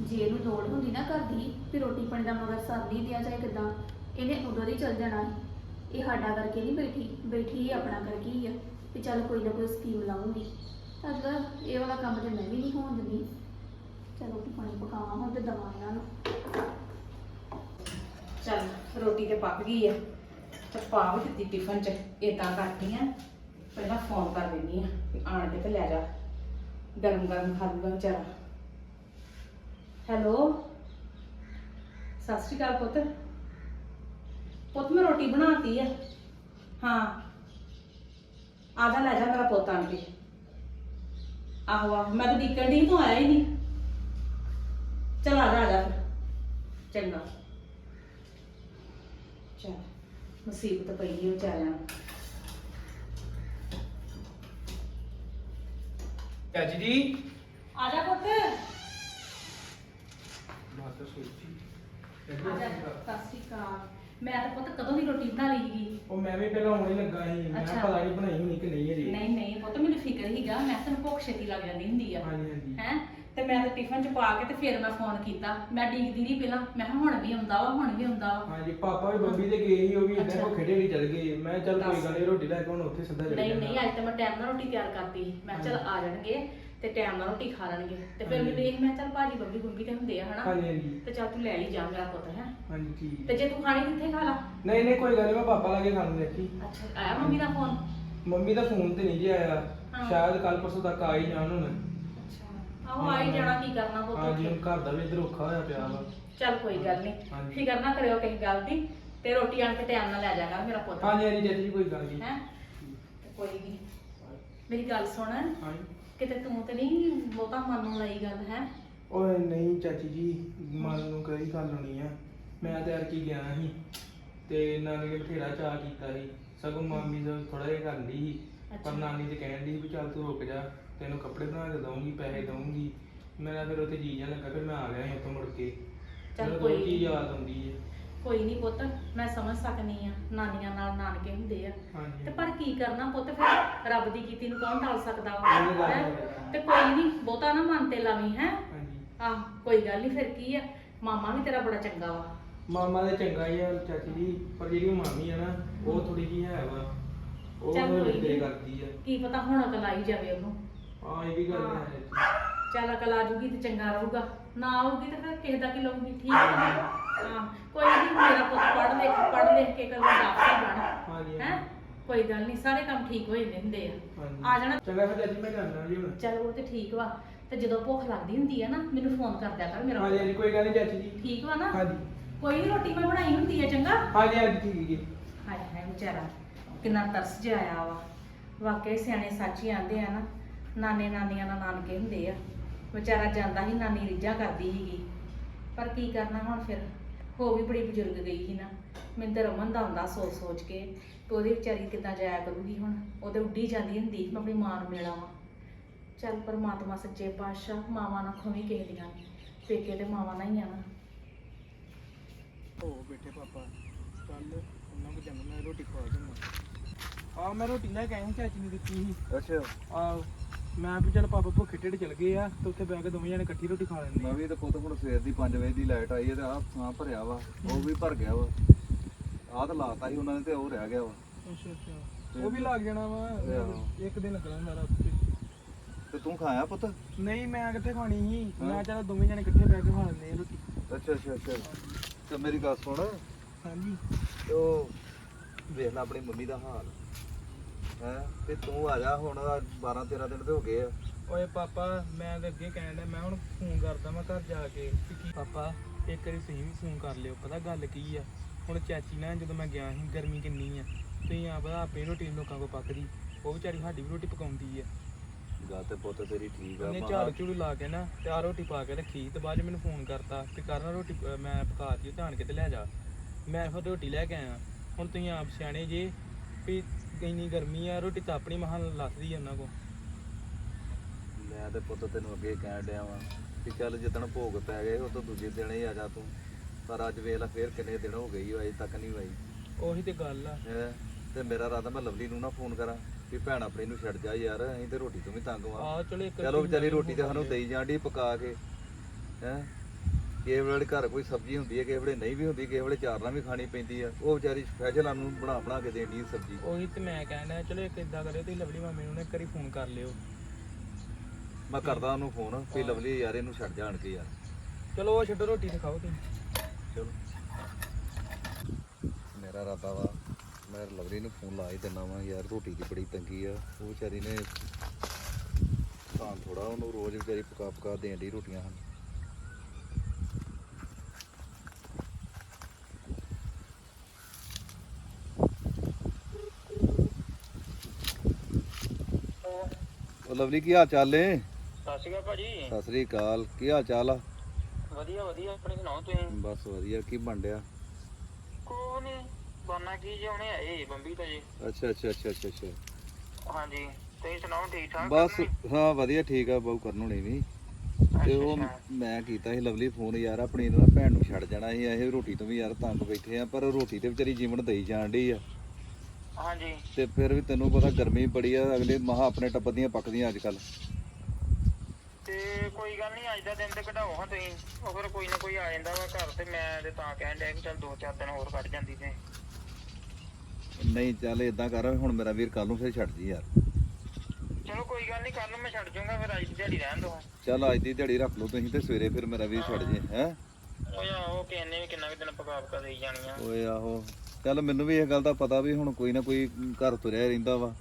ਜੇ ਇਹਨੂੰ ਲੋੜ ਹੁੰਦੀ ਨਾ ਕਰਦੀ ਵੀ ਰੋਟੀ ਪਾਣੀ ਦਾ ਮਗਰ ਸਰ ਨਹੀਂ ਦਿਆ ਚਾਹੇ ਕਿਦਾਂ, ਇਹਨੇ ਉਦੋਂ ਹੀ ਚੱਲ ਜਾਣਾ। ਸੀ। ਇਹ ਸਾਡਾ ਕਰਕੇ ਨਹੀਂ ਬੈਠੀ ਬੈਠੀ ਇਹ ਆਪਣਾ ਕਰਕੇ ਹੀ ਆ, ਵੀ ਚੱਲ ਕੋਈ ਨਾ ਕੋਈ ਸਕੀਮ ਲਾਉਂਗੀ। ਅੱਛਾ ਇਹ ਵਾਲਾ ਕੰਮ ਤੇ ਮੈਂ ਵੀ ਨਹੀਂ ਹੋਣ ਦਿੰਦੀ। ਚਲੋ ਰੋਟੀ ਪਾਣੀ ਪਕਾਵਾਂ ਹੁਣ ਤੇ ਦਵਾਂ ਇਹਨਾਂ ਨੂੰ। ਚੱਲ, ਰੋਟੀ ਤੇ ਪੱਕ ਗਈ ਆ। ਤੇ ਪਾ ਵੀ ਦਿੱਤੀ ਟਿਫਨ ਚ ਇਦਾਂ ਕਰਦੀ ਆ। ਪਹਿਲਾਂ ਫੋਨ ਕਰ ਦਿੰਦੀ ਆ ਵੀ ਆਣ ਕੇ ਤੇ ਲੈ ਜਾ। ਗਰਮ ਗਰਮ ਖਾ ਲੂਗਾ ਵਿਚਾਰਾ। ਹੈਲੋ? ਸਤਿ ਸ਼੍ਰੀ ਅਕਾਲ ਪੁੱਤ। ਪੁੱਤ, ਮੈਂ ਰੋਟੀ ਬਣਾਤੀ ਆ। ਹਾਂ। ਆ ਲੈ ਜਾ ਮੇਰਾ ਪੁੱਤ ਆਣ ਕੇ। ਆਹੋ ਆਹੋ ਮੈਂ ਤਾਂ ਡਿੱਕਣ ਦੀ ਤੂੰ ਆਇਆ ਹੀ ਨਹੀਂ ਚਲ ਆ ਜਾ ਆ ਜਾ ਫਿਰ ਚੰਗਾ ਚਲ ਮੁਸੀਬਤ ਪਈ ਹੈ ਵਿਚਾਰਿਆਂ ਨੂੰ ਚਾਚੀ ਜੀ ਆ ਜਾ ਪੁੱਤ ਮਾਤਾ ਸੋਚੀ ਆ ਜਾ ਸਤਿ ਸ਼੍ਰੀ ਅਕਾਲ ਮੈਂ ਤਾਂ ਪੁੱਤ ਕਦੋਂ ਦੀ ਰੋਟੀ ਬਣਾ ਲਈ ਸੀਗੀ? ਉਹ ਮੈਂ ਵੀ ਪਹਿਲਾਂ ਹੁਣੇ ਲੱਗਾ ਸੀ ਮੈਂ ਅੱਛਾ। ਪਤਾ ਨਹੀਂ ਬਣਾਈ ਹੋਣੀ ਕਿ ਨਹੀਂ ਅਜੇ ਨਹੀਂ ਨਹੀਂ ਪੁੱਤ ਮੈਨੂੰ ਫਿਕਰ ਹੀਗਾ ਮੈਂ ਤੈਨੂੰ ਭੁੱਖ ਛੇਤੀ ਲੱਗ ਜਾਂਦੀ ਹੁੰਦੀ ਆ। ਹਾਂਜੀ ਹਾਂਜੀ। ਹੈ? ਤੇ ਮੈਂ ਤਾਂ ਟਿਫਨ ਚ ਪਾ ਕੇ ਤੇ ਫਿਰ ਮੈਂ ਫੋਨ ਕੀਤਾ। ਮੈਂ ਡੀਕਦੀ ਨਹੀਂ ਪਹਿਲਾਂ। ਮੈਂ ਕਿਹਾ ਹੁਣ ਵੀ ਆਉਂਦਾ ਵਾ ਹੁਣ ਵੀ ਆਉਂਦਾ ਵਾ। ਹਾਂਜੀ ਪਾਪਾ ਵੀ ਬੰਬੀ ਤੇ ਗਏ ਸੀ ਉਹ ਵੀ ਅੱਛਾ। ਭੁੱਖੇ ਢੇੜੀ ਚਲ ਗਏ। ਮੈਂ ਕਿਹਾ ਚੱਲ ਕੋਈ। ਗੱਲ ਨਹੀਂ ਰੋਟੀ ਲੈ ਕੇ ਹੁਣ ਉੱਥੇ ਸਿੱਧਾ ਚਲੇ ਨਹੀਂ ਨਹੀਂ ਅੱਜ ਤਾਂ ਮੈਂ ਟਾਈਮ ਨਾਲ ਰੋਟੀ ਤਿਆਰ ਕਰਤੀ। ਸੀ। ਮੈਂ ਕਿਹਾ ਚੱਲ ਆ ਜਾਣਗੇ। ਤੇ ਟਾਈਮ ਨਾਲ ਰੋਟੀ ਖਾ ਲੈਣਗੇ। ਤੇ ਫਿਰ ਹਾਂਜੀ। ਮੈਨੂੰ ਇਹ ਮੈਂ ਚੱਲ ਭਾਜੀ ਬੰਬੀ ਬੰਬੀ ਤੇ ਹੁੰਦੇ ਆ ਹਨਾ? ਹਾਂਜੀ ਹਾਂਜੀ। ਤੇ ਚੱਲ ਤੂੰ ਲੈ ਲਈ ਜਾ ਮੇਰਾ ਪੁੱਤ ਹੈ? ਹਾਂਜੀ ਠੀਕ ਤੇ ਜੇ ਤੂੰ ਖਾਣੀ ਕਿੱਥੇ ਖਾ ਲਾ। ਨਹੀਂ ਨਹੀਂ ਕੋਈ ਗੱਲ ਨਹੀਂ ਮੈਂ ਪਾਪਾ ਲਾਗੇ ਖਾਣ ਦੇਖੀ। ਅੱਛਾ ਆਇਆ ਮੰਮੀ ਦਾ ਫੋਨ? ਮੰਮੀ ਦਾ ਫੋਨ ਤੇ ਨਹੀਂ ਜੀ ਆਇਆ। ਹਾਂ। ਸ਼ਾਇਦ ਕੱਲ ਪਰਸੋਂ ਤੱਕ ਆ ਹੀ ਜਾਣ ਹੁਣ। ਆਹੋ ਆ ਹੀ ਜਾਣਾ ਕੀ ਕਰਨਾ ਪੁੱਤ ਹਾਂਜੀ ਹੁਣ ਉੱਥੇ। ਘਰ ਦਾ ਵੀ ਇੱਧਰ ਔਖਾ ਹੋਇਆ ਪਿਆ ਵਾ। ਚੱਲ ਕੋਈ ਗੱਲ ਨਹੀਂ ਹਾਂਜੀ। ਫਿਕਰ ਨਾ ਕਰਿਓ ਕਿਸੇ ਗੱਲ ਦੀ ਤੇ ਰੋਟੀ ਆਣ ਕੇ ਟਾਈਮ ਨਾਲ ਲੈ ਜਾਗਾ ਮੇਰਾ ਪੁੱਤ। ਹਾਂਜੀ ਹਾਂਜੀ ਚਾਚੀ ਜੀ ਕੋਈ ਗੱਲ ਨਹੀਂ ਹੈ? ਕੋਈ ਨਹੀਂ ਮੇਰੀ ਗੱਲ ਸੁਣ। ਹਾਂਜੀ। ਕਿਤੇ ਤੂੰ ਤੇ ਨਹੀਂ ਬਹੁਤਾ ਮਨ ਨੂੰ ਲਈ ਗੱਲ ਹੈ? ਓਏ ਨਹੀਂ ਚਾਚੀ ਜੀ ਮਨ ਨੂੰ ਕਈ ਗੱਲ ਹੋਣੀ ਆ? ਮੈਂ ਤੇ ਯਾਰ ਕੀ ਗਿਆ ਸੀ ਤੇ ਨਾਨੀ ਨੇ ਬਥੇਰਾ ਚਾਹ ਕੀਤਾ ਸੀ। ਸਗੋਂ ਮਾਮੀ ਦਾ ਥੋੜਾ ਜਿਹਾ ਕਰਦੀ ਸੀ ਪਰ ਅੱਛਾ। ਨਾਨੀ ਤੇ ਕਹਿਣ ਦੀ ਵੀ ਚੱਲ ਤੂੰ ਰੁਕ ਜਾ ਤੈਨੂੰ ਕੱਪੜੇ ਬਣਾ ਕੇ ਦਊਂਗੀ ਪੈਸੇ ਦਊਂਗੀ। ਮੇਰਾ ਫਿਰ ਉੱਥੇ ਜੀ ਜਾਣ ਲੱਗਾ ਫਿਰ ਮੈਂ ਆ ਗਿਆ ਸੀ ਉੱਥੋਂ ਮੁੜ ਕੇ। ਚੱਲ ਮੈਨੂੰ ਕੋਈ ਕੋਈ ਚੀਜ਼। ਯਾਦ ਆਉਂਦੀ ਹੈ ਕੋਈ ਨਹੀਂ ਪੁੱਤ ਮੈਂ ਸਮਝ ਸਕਨੀ ਆ ਨਾਨੀਆਂ ਨਾਲ ਨਾਨਕੇ ਹੁੰਦੇ ਆ। ਹਾਂਜੀ। ਤੇ ਪਰ ਕੀ ਕਰਨਾ ਪੁੱਤ ਫਿਰ? ਰੱਬ ਦੀ ਕੀਤੀ ਨੂੰ ਕੌਣ ਟਾਲ ਸਕਦਾ ਵਾ? ਇਹ ਗੱਲ ਹੈਂ? ਹੈ। ਤੇ ਕੋਈ ਨਹੀਂ ਬਹੁਤਾ ਨਾ ਮਨ ਤੇ ਲਾਵੀਂ ਹੈ? ਹਾਂਜੀ। ਆਹ ਕੋਈ ਗੱਲ ਨਹੀਂ ਫਿਰ ਕੀ ਆ? ਮਾਮਾ ਵੀ ਤੇਰਾ ਬੜਾ ਚੰਗਾ ਵਾ। ਮਾਮਾ ਦੇ ਚੰਗਾ ਹੀ ਆ ਚਾਚੀ ਜੀ ਪਰ ਜਿਹੜੀ ਮਾਮੀ ਆ ਨਾ ਉਹ ਥੋੜੀ ਜਿਹੀ ਹੈ ਵਾ। ਉਹ ਚੱਲ ਕੋਈ ਨੀ। ਕਰਦੀ ਆ। ਕੀ ਪਤਾ ਹੁਣ ਅਕਲ ਆਈ ਜਾਵੇ ਉਹਨੂੰ। ਹਾਂ ਇਹ ਵੀ ਗੱਲ ਹਾਂ। ਚੱਲ ਅਕਲ ਆ ਜੂਗੀ ਤੇ ਚੰਗਾ ਰਹੂਗਾ। ਨਾ ਆਊਗੀ ਤੇ ਫਿਰ ਕਿਸੇ ਦਾ ਕੀ ਲਊਗੀ? ਠੀਕ ਹੈ? ਹਾਂ ਕੋਈ ਨਹੀਂ ਮੇਰਾ ਪੁੱਤ ਪੜ੍ਹ ਲਿਖ ਪੜ੍ਹ ਲਿਖ ਕੇ ਕਦੇ ਡਾਕਟਰ ਬਣ। ਹਾਂਜੀ ਹੈ? ਕੋਈ ਗੱਲ ਨਹੀਂ ਸਾਰੇ ਕੰਮ ਠੀਕ ਹੋ ਜਾਂਦੇ ਹੁੰਦੇ ਆ। ਆ ਜਾਣਾ। ਚੰਗਾ ਫਿਰ ਚਾਚੀ ਮੈਂ ਜਾਣਾ ਜੀ ਹੁਣ। ਚੱਲ ਉਹ ਤੇ ਠੀਕ ਵਾ। ਤੇ ਜਦੋਂ ਭੁੱਖ ਲੱਗਦੀ ਹੁੰਦੀ ਆ ਨਾ ਮੈਨੂੰ ਫੋਨ ਕਰ ਦਿਆ ਕਰ ਮੇਰਾ ਹਾਂਜੀ ਹਾਂਜੀ ਕੋਈ ਗੱਲ ਨਹੀਂ ਚਾਚੀ ਜੀ। ਠੀਕ ਵਾ ਨਾ? ਹਾਂਜੀ। ਕੋਈ ਨਹੀਂ ਰੋਟੀ ਮੈਂ ਬਣਾਈ ਹੁੰਦੀ ਆ ਚੰਗਾ? ਹਾਂਜੀ ਹਾਂਜੀ ਠੀਕ ਜੀ। ਹਾਏ ਹਾਏ ਵਿਚਾਰਾ ਕਿੰਨਾ ਤਰਸ ਜਿਹਾ ਆਇਆ ਵਾ। ਵਾਕਈ ਸਿਆਣੇ ਸੱਚ ਹੀ ਆਂਦੇ ਆ ਨਾ ਨਾਨੇ ਨਾਨੀਆਂ ਨਾਲ ਨਾਨਕੇ ਹੁੰਦੇ ਆ। ਵਿਚਾਰਾ ਜਾਂਦਾ ਹੀ ਨਾਨੀ ਰਿੱਝਾਂ ਕਰਦੀ ਸੀਗੀ। ਪਰ ਕੀ ਕਰਨਾ ਹੁਣ ਫਿਰ? ਹੋ ਵੀ ਬੜੀ ਬਜ਼ੁਰਗ ਗਈ ਸੀ ਨਾ। ਮੈਨੂੰ ਤਾਂ ਰਮਨ ਦਾ ਹੁੰਦਾ ਸੋਚ ਸੋਚ ਕੇ ਕਿ ਉਹਦੀ ਵਿਚਾਰੀ ਕਿੱਦਾਂ ਜਾਇਆ ਕਰੂਗੀ ਹੁਣ। ਉਹਦੇ ਉੱਡੀ ਜਾਂਦੀ ਹੁੰਦੀ ਮੈਂ ਆਪਣੀ ਮਾਂ ਨੂੰ ਮਿਲਾਂ ਵਾਂ ਚੱਲ ਪਰਮਾਤਮਾ ਸੱਚੇ ਪਾਤਸ਼ਾਹ ਮਾਵਾਂ ਨਾ ਖੋਵੀ ਕਿਸੇ ਦੀਆਂ ਪੇਕੇ ਤੇ ਮਾਵਾਂ ਨਾਲ ਹੀ ਆ ਨਾ। ਹੋ ਬੈਠੇ ਪਾਪਾ ਚੱਲ ਉਹਨਾਂ ਨੂੰ ਜੰਮ ਮੈਂ ਰੋਟੀ ਖਵਾ ਦੂੰਗਾ ਆ ਮੈਂ ਰੋਟੀ ਲੈ ਕੇ ਆਇਆ ਚਾਚੀ ਨੇ ਦਿੱਤੀ ਸੀ। ਅੱਛਾ। ਆ ਮੈਂ ਵੀ ਚੱਲ ਪਾਪਾ ਭੁੱਖੇ ਢਿੱਡ ਚਲ ਗਏ ਆ ਤੇ ਉੱਥੇ ਬੈ ਕੇ ਦੋਵੇਂ ਜਣੇ ਇਕੱਠੀ ਰੋਟੀ ਖਾ ਲੈਂਦੇ ਮੈਂ ਆ ਵੀ ਤਾਂ ਪੁੱਤ ਹੁਣ ਸਵੇਰ ਦੀ 5 ਵਜੇ ਦੀ ਲਾਈਟ ਆਈ ਹੈ ਤੇ ਆਹ ਥਾਂ ਭਰਿਆ ਵਾ ਉਹ ਵੀ ਭਰ ਗਿਆ ਵਾ। ਆਹ ਤਾਂ ਲਾਤਾ ਸੀ ਉਹਨਾਂ ਨੇ ਤੇ ਉਹ ਰਹਿ ਗਿਆ ਵਾ। ਅੱਛਾ ਅੱਛਾ। ਉਹ ਵੀ ਲੱਗ ਜਾਣਾ ਵਾ ਆਹੋ। ਇੱਕ ਦਿਨ ਲੱਗਣਾ ਸਾਰਾ ਉੱਥੇ। ਤੇ ਤੂੰ ਖਾਇਆ ਪੁੱਤ? ਨਹੀਂ ਮੈਂ ਕਿੱਥੇ ਖਾਣੀ ਸੀ? ਮੈਂ। ਚੱਲ ਦੋਵੇਂ ਜਣੇ ਇਕੱਠੇ ਬੈ ਕੇ ਖਾ ਲੈਂਦੇ ਆ ਰੋਟੀ। ਅੱਛਾ ਅੱਛਾ ਅੱਛਾ। ਤੇ ਮੇਰੀ ਗੱਲ ਸੁਣ। ਹਾਂਜੀ। ਤੇ ਉਹ ਵੇਖ ਲੈ ਆਪਣੀ ਮੰਮੀ ਦਾ ਹਾਲ। ਹੈ? ਤੇ ਤੂੰ ਆ ਜਾ ਹੁਣ 12 13 ਦਿਨ ਤੇ ਹੋ ਗਏ ਆ। ਓਏ ਪਾਪਾ ਮੈਂ ਤਾਂ ਅੱਗੇ ਕਹਿਣ ਡਿਆ ਮੈਂ ਹੁਣ ਫੋਨ ਕਰਦਾ ਮੈਂ ਘਰ ਜਾ ਕੇ ਕਿ ਕੀ ਪਾਪਾ ਇੱਕ ਵਾਰੀ ਤੁਸੀਂ ਵੀ ਫੋਨ ਕਰ ਲਿਓ ਪਤਾ ਗੱਲ ਕੀ ਆ? ਹੁਣ ਚਾਚੀ ਨਾਲ ਜਦੋਂ ਮੈਂ ਗਿਆ ਸੀ ਗਰਮੀ ਕਿੰਨੀ ਆ ਤੁਸੀਂ ਆਪ ਦਾ ਆਪੇ ਰੋਟੀ ਲੋਕਾਂ ਕੋ ਪੱਕਦੀ ਉਹ ਵਿਚਾਰੀ ਸਾਡੀ ਵੀ ਰੋਟੀ ਪਕਾਉਂਦੀ ਆ। ਗੱਲ ਤੇ ਪੁੱਤ ਤੇਰੀ ਠੀਕ ਆ ਉਹਨੇ ਮਹਾਂ- ਝਾੜੂ ਝੂੜੂ ਲਾ ਕੇ ਨਾ ਤੇ ਆ ਰੋਟੀ ਪਾ ਕੇ ਰੱਖੀ ਤੇ ਬਾਅਦ 'ਚ ਮੈਨੂੰ ਫੋਨ ਕਰਤਾ ਕਿ ਕਰਨਾ ਰੋਟੀ ਅਹ ਮੈਂ ਪਕਾਤੀ ਧਾਨ ਕੇ ਤੇ ਲੈ ਜਾ। ਮੈਂ ਫਿਰ ਰੋਟੀ ਲੈ ਕੇ ਆਇਆ ਹੁਣ ਤੁਸੀਂ ਆਪ ਸਿਆਣੇ ਜੇ ਵੀ ਇੰਨੀ ਗਰਮੀ ਆ ਰੋਟੀ ਤਾਂ ਆਪਣੀ ਮਹਾਂ ਲੱਥਦੀ ਆ ਉਹਨਾਂ ਕੋ ਮੈਂ ਤੇ ਪੁੱਤ ਤੈਨੂੰ ਅੱਗੇ ਕਹਿਣ ਡਿਆ ਵਾਂ ਕਿ ਚੱਲ ਜਿੱਦਣ ਭੋਗ ਪੈ ਗਏ ਉਹ ਤੋਂ ਦੂਜੇ ਦਿਨ ਹੀ ਆ ਜਾ ਤੂੰ। ਪਰ ਅੱਜ ਵੇਖ ਲੈ ਫੇਰ ਕਿੰਨੇ ਦਿਨ ਹੋ ਗਈ ਅਜੇ ਤੱਕ ਨਹੀਂ ਆਈ। ਉਹੀ ਤੇ ਗੱਲ ਆ। ਹੈਂ? ਤੇ ਮੇਰਾ ਰਾਦਾ ਮੈਂ ਲਵਲੀ ਨੂੰ ਨਾ ਫੋਨ ਕਰਾਂ ਵੀ ਭੈਣ ਆਪਣੀ ਨੂੰ ਛੱਡ ਜਾ ਯਾਰ ਅਸੀਂ ਤੇ ਰੋਟੀ ਤੋਂ ਵੀ ਤੰਗ ਵਾਂ। ਆ ਚਲੋ ਇੱਕ ਚਲੋ ਵਿਚਾਰੀ ਰੋਟੀ ਤੇ ਸਾਨੂੰ। ਦੇਈ ਜਾਂਦੀ ਪਕਾ ਕੇ। ਹੈ? ਕਿਸੇ ਵੇਲੇ ਘਰ ਕੋਈ ਸਬਜ਼ੀ ਹੁੰਦੀ ਹੈ ਕਿਸੇ ਵੇਲੇ ਨਹੀਂ ਵੀ ਹੁੰਦੀ ਕਿਸੇ ਵੇਲੇ ਚਾਰ ਨਾਲ ਵੀ ਖਾਣੀ ਪੈਂਦੀ ਆ ਉਹ ਵਿਚਾਰੀ ਸਪੈਸ਼ਲ ਸਾਨੂੰ ਬਣਾ ਬਣਾ ਕੇ ਦੇਣੀ ਸਬਜ਼ੀ। ਉਹੀ ਤੇ ਮੈਂ ਕਹਿਣਾ ਚਲੋ ਇੱਕ ਇਦਾਂ ਕਰਿਓ ਤੁਸੀਂ ਲਵਲੀ ਮਾਮੇ ਨੂੰ ਨਾ ਇੱਕ ਵਾਰੀ ਫੋਨ ਕਰ ਲਿਓ। ਮੈਂ ਕਰਦਾ ਉਹਨੂੰ ਫੋਨ ਵੀ ਲਵਲੀ ਯਾਰ ਇਹਨੂੰ ਛੱਡ ਜਾਣ ਕੇ ਯਾਰ। ਚਲੋ ਉਹ ਛੱਡੋ ਰੋਟੀ ਤੇ ਖਾਓ ਤੁਸੀਂ। ਚਲੋ। ਮੇਰਾ ਰਾਤਾ ਵਾ ਮੈਂ ਲਵਲੀ ਨੂੰ ਫੋਨ ਲਾ ਹੀ ਦਿੰਦਾ ਵਾ ਯਾਰ ਰੋਟੀ ਦੀ ਬੜੀ ਤੰਗੀ ਆ। ਉਹ ਵਿਚਾਰੀ ਨੇ ਤਾਂ ਥੋੜਾ ਉਹਨੂੰ ਰੋਜ਼ ਵਿਚਾਰੀ ਪਕਾ ਪਕਾ ਦੇਣ ਦੀ ਰੋਟੀਆਂ ਹਨ ਉਹ ਲਵਲੀ ਕੀ ਹਾਲ ਚਾਲ ਨੇ? ਸਤਿ ਸ਼੍ਰੀ ਅਕਾਲ ਭਾਜੀ। ਸਤਿ ਸ੍ਰੀ ਅਕਾਲ ਕੀ ਹਾਲ ਚਾਲ ਆ? ਵਧੀਆ ਵਧੀਆ ਆਪਣੀ ਸੁਣਾਓ ਤੁਸੀਂ? ਬਸ ਵਧੀਆ ਕੀ ਬਣ ਡਿਆ ਕੋਈ ਨਹੀਂ ਬਾਨਾ ਕੀ ਜੇ ਹੁਣੇ ਆਏ ਬੰਬੀ ਤੋਂ ਜੀ। ਅੱਛਾ ਅੱਛਾ ਅੱਛਾ ਅੱਛਾ ਅੱਛਾ। ਹਾਂਜੀ ਤੁਸੀਂ ਸੁਣਾਓ ਠੀਕ ਠਾਕ ਬਸ ਹਾਂ ਵਧੀਆ ਠੀਕ ਆ ਬਹੁ ਕਰਨ ਹੋਣੀ ਵੀ। ਤੇ ਉਹ ਮੈਂ ਕੀਤਾ ਸੀ ਲਵਲੀ ਫੋਨ ਯਾਰ ਆਪਣੀ ਨੂੰ ਨਾ ਭੈਣ ਨੂੰ ਛੱਡ ਜਾਣਾ ਸੀ ਇਹ ਰੋਟੀ ਤੋਂ ਵੀ ਯਾਰ ਤੰਗ ਬੈਠੇ ਆ ਪਰ ਰੋਟੀ ਤੇ ਵਿਚਾਰੀ ਜੀਵਨ ਦੇਈ ਜਾਣ ਡਈ ਆ। ਹਾਂਜੀ। ਤੇ ਫਿਰ ਵੀ ਤੈਨੂੰ ਪਤਾ ਗਰਮੀ ਬੜੀ ਆ ਅਗਲੇ ਮਹਾ ਆਪਣੇ ਟੱਬਰ ਦੀਆਂ ਪੱਕਦੀਆਂ ਅੱਜ ਕੱਲ ਤੇ ਕੋਈ ਗੱਲ ਨਹੀਂ ਅੱਜ ਦਾ ਦਿਨ ਤੇ ਕਢਾਓ ਹਾਂ ਤੁਸੀਂ। ਉਹ ਫਿਰ ਕੋਈ ਨਾ ਕੋਈ ਆ ਜਾਂਦਾ ਵਾ ਘਰ ਤੇ ਮੈਂ ਤੇ ਤਾਂ ਕਹਿਣ ਡਿਆ ਕਿ ਚੱਲ ਦੋ ਚਾਰ ਦਿਨ ਹੋਰ ਕੱਢ ਜਾਂਦੀ ਤੇ। ਨਹੀਂ ਚੱਲ ਇਦਾਂ ਕਰ ਹੁਣ ਮੇਰਾ ਵੀਰ ਕੱਲ ਨੂੰ ਫਿਰ ਛੱਡ ਜੀ ਯਾਰ। ਚਲੋ ਕੋਈ ਗੱਲ ਨਹੀਂ ਕੱਲ ਨੂੰ ਮੈਂ ਛੱਡ ਜਾਊਂਗਾ ਫਿਰ ਅੱਜ ਦੀ ਦਿਹਾੜੀ ਰਹਿਣ ਦੋ। ਚੱਲ ਅੱਜ ਦੀ ਦਿਹਾੜੀ ਰੱਖ ਲਓ ਤੁਸੀਂ ਤੇ ਸਵੇਰੇ ਫਿਰ ਮੇਰਾ ਵੀਰ ਛੱਡ ਜੇ ਹੈ? ਉਹ ਕਹਿੰਨੇ ਵੀ ਕਿੰਨਾ ਕੁ ਦਿਨ ਪਕਾ ਪਕਾ ਦੇਈ ਜਾਣੀਆਂ। ਓਏ ਆਹੋ। ਚੱਲ ਮੈਨੂੰ ਵੀ ਇਹ ਗੱਲ ਦਾ ਪਤਾ ਵੀ ਹੁਣ ਕੋਈ ਨਾ ਕੋਈ ਘਰ ਤੁਰਿਆ ਰਹਿੰਦਾ ਵਾ।